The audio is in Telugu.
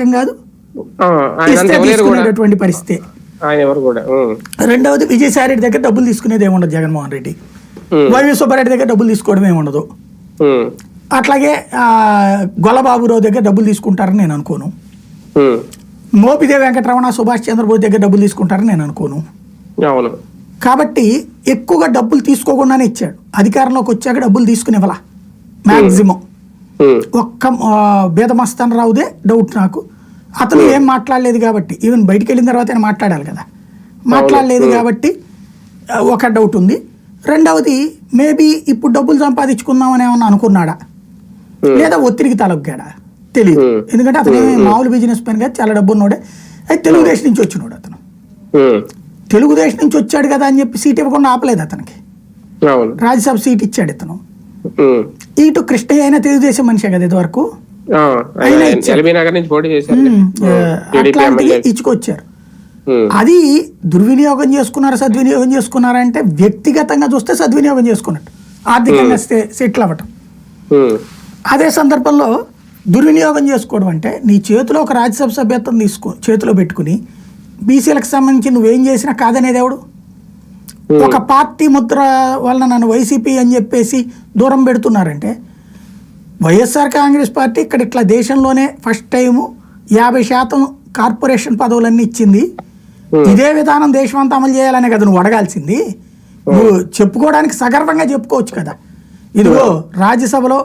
రకం కాదు. తీసుకునేటటువంటి పరిస్థితి. ఆయన ఎవరు కూడా ఉమ్, రెండవది విజయసాయి రెడ్డి దగ్గర డబ్బులు తీసుకునేది ఏముండదు జగన్మోహన్ రెడ్డి. వైవి సుబ్బారెడ్డి దగ్గర డబ్బులు తీసుకోవడం ఏముండదు. అట్లాగే గొల్లబాబురావు దగ్గర డబ్బులు తీసుకుంటారని నేను అనుకోను. మోపిదేవి వెంకటరమణ సుభాష్ చంద్రబోస్ దగ్గర డబ్బులు తీసుకుంటారని నేను అనుకోను. కాబట్టి ఎక్కువగా డబ్బులు తీసుకోకుండానే ఇచ్చాడు. అధికారంలోకి వచ్చాక డబ్బులు తీసుకునేవలా మ్యాక్సిమం ఒక్క బేదమస్తాన్ రావుదే డౌట్ నాకు. అతను ఏం మాట్లాడలేదు కాబట్టి ఈవెన్ బయటికి వెళ్ళిన తర్వాత ఆయన మాట్లాడాలి కదా. మాట్లాడలేదు కాబట్టి ఆ, ఒక డౌట్ ఉంది. రెండవది మేబీ ఇప్పుడు డబ్బులు సంపాదించుకుందామని ఏమన్నా అనుకున్నాడా? లేదా ఒత్తిడికి తలొగ్గాడా తెలియదు Hmm. ఎందుకంటే అతను మామూలు బిజినెస్ పని కాదు చాలా డబ్బు ఉన్నోడే. అయితే తెలుగుదేశం నుంచి వచ్చినోడు అతను. తెలుగుదేశం నుంచి వచ్చాడు కదా అని చెప్పి సీట్ ఇవ్వకుండా ఆపలేదు అతనికి. రాజ్యసభ సీట్ ఇచ్చాడు ఇతను. ఇటు కృష్ణయ్య అయినా తెలుగుదేశం మనిషే కదా ఇదివరకు. నగర్ నుంచి పోటీ చేశారు. ఉమ్, ఆ, టీడీపీ అట్లాంటివి ఎమ్మెల్యే ఇచ్చుకొచ్చారు. అది దుర్వినియోగం చేసుకున్నారు సద్వినియోగం చేసుకున్నారంటే వ్యక్తిగతంగా చూస్తే సద్వినియోగం చేసుకున్నట్టు. ఆర్థికంగా సెటిల్ అవ్వటం. అదే సందర్భంలో దుర్వినియోగం చేసుకోవడం అంటే నీ చేతిలో ఒక రాజ్యసభ సభ్యత్వం తీసుకో చేతిలో పెట్టుకుని బీసీలకు సంబంధించి నువ్వేం చేసినా కాదనేది ఎవడు? ఒక పార్టీ ముద్ర వలన నన్ను వైసీపీ అని చెప్పేసి దూరం పెడుతున్నారంటే వైఎస్ఆర్ కాంగ్రెస్ పార్టీ ఇక్కడ ఇట్లా దేశంలోనే ఫస్ట్ టైము యాభై శాతం కార్పొరేషన్ పదవులన్నీ ఇచ్చింది. ఇదే విధానం దేశమంతా అమలు చేయాలనే కదా నువ్వు అడగాల్సింది. నువ్వు చెప్పుకోవడానికి సగర్వంగా చెప్పుకోవచ్చు కదా. ఇదిగో రాజ్యసభలో